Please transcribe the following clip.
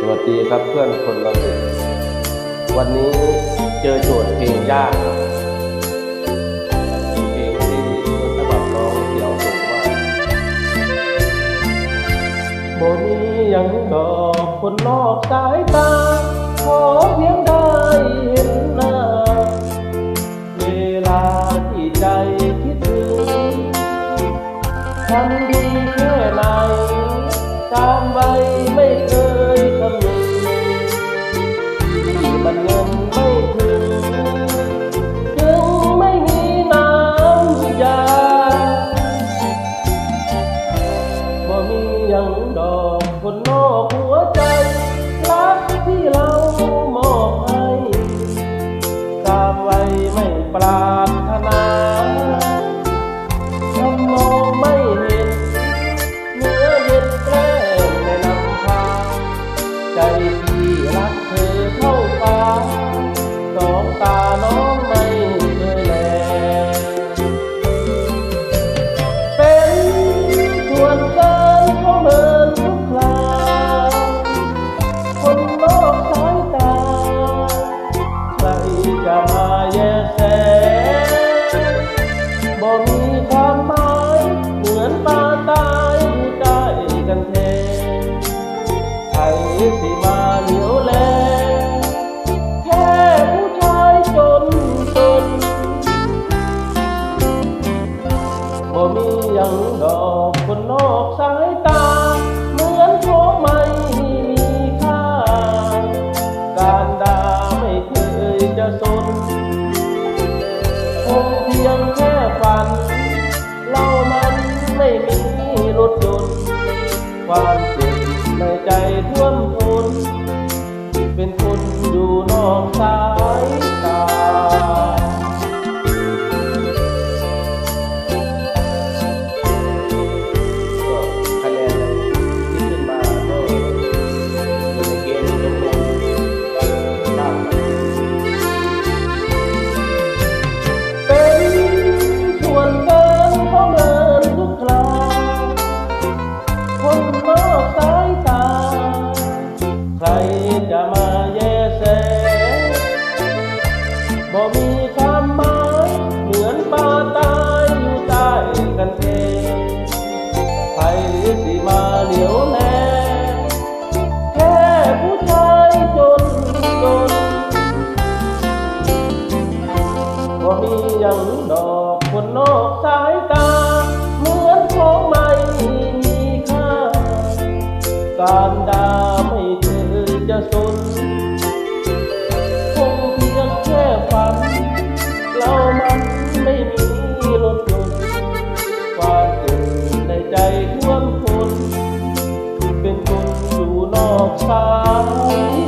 สวัสดีครับเพื่อนคนละหนึ่งวันนี้เจอโจทย์เพลงยากบเพลงที่ต้นฉบับน้องเดี่ยวส่งมาโบนี้ยังดอกคนนอกสายตา ขอเพียงได้เห็นหน้า เวลาที่ใจคิดถึงทำดีแค่ไหนตามไว้ไม่ น้องไม่เคยแลเป็นส่วนการเขาเมินทุกคราคนนอกสายตาใครจะมา ยังดอกคนนอกสายตา เหมือนของไม่มีค่า การด่าไม่เคยจะสนคงเพียงแค่ฝันเรามันไม่มีรถยนต์ ความเจ็บในใจท่วมทนเป็นคนอยู่นอกสาย คนนอกสายตา เหมือนของไม่มีค่า การด่าไม่เคยจะสนคงเพียงแค่ฝัน เรามันไม่มีรถยนต์ความเจ็บในใจท่วมทนเป็นคนอยู่นอกสาย